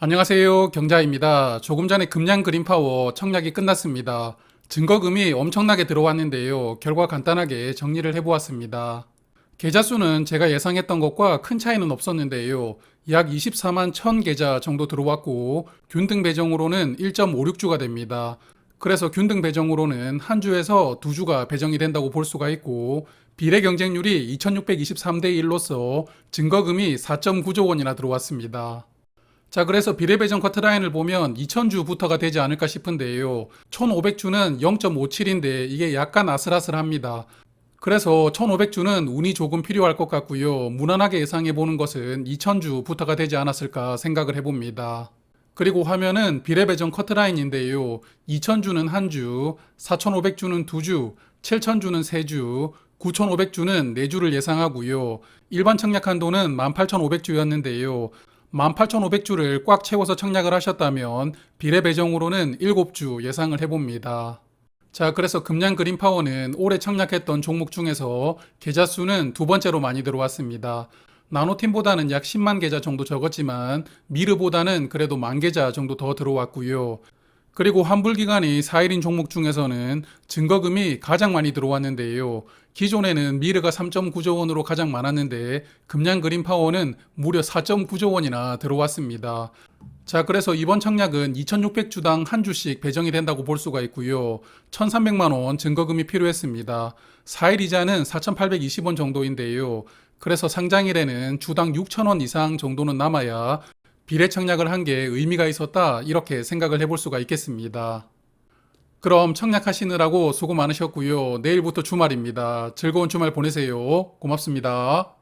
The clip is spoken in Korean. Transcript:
안녕하세요. 경자입니다. 조금 전에 금양 그린파워 청약이 끝났습니다. 증거금이 엄청나게 들어왔는데요. 결과 간단하게 정리를 해보았습니다. 계좌 수는 제가 예상했던 것과 큰 차이는 없었는데요. 약 24만 1000 계좌 정도 들어왔고 균등 배정으로는 1.56주가 됩니다. 그래서 균등 배정으로는 한 주에서 두 주가 배정이 된다고 볼 수가 있고 비례 경쟁률이 2623대 1로서 증거금이 4.9조 원이나 들어왔습니다. 자, 그래서 비례배정 커트라인을 보면 2000주부터가 되지 않을까 싶은데요. 1500주는 0.57인데 이게 약간 아슬아슬합니다. 그래서 1500주는 운이 조금 필요할 것 같고요. 무난하게 예상해 보는 것은 2000주부터가 되지 않았을까 생각을 해봅니다. 그리고 화면은 비례배정 커트라인인데요. 2000주는 한 주, 4500주는 두 주, 7000주는 세 주, 9500주는 네 주를 예상하고요. 일반 청약 한도는 18500주였는데요. 18,500주를 꽉 채워서 청약을 하셨다면 비례 배정으로는 7주 예상을 해봅니다. 자, 그래서 금양 그린파워는 올해 청약했던 종목 중에서 계좌 수는 두 번째로 많이 들어왔습니다. 나노팀보다는 약 10만 계좌 정도 적었지만 미르보다는 그래도 만 계좌 정도 더 들어왔고요. 그리고 환불 기간이 4일인 종목 중에서는 증거금이 가장 많이 들어왔는데요. 기존에는 미르가 3.9조 원으로 가장 많았는데 금양 그린 파워는 무려 4.9조 원이나 들어왔습니다. 자, 그래서 이번 청약은 2,600주당 한 주씩 배정이 된다고 볼 수가 있고요. 1,300만 원 증거금이 필요했습니다. 4일 이자는 4,820원 정도인데요. 그래서 상장일에는 주당 6,000원 이상 정도는 남아야 비례 청약을 한 게 의미가 있었다 이렇게 생각을 해볼 수가 있겠습니다. 그럼 청약하시느라고 수고 많으셨고요. 내일부터 주말입니다. 즐거운 주말 보내세요. 고맙습니다.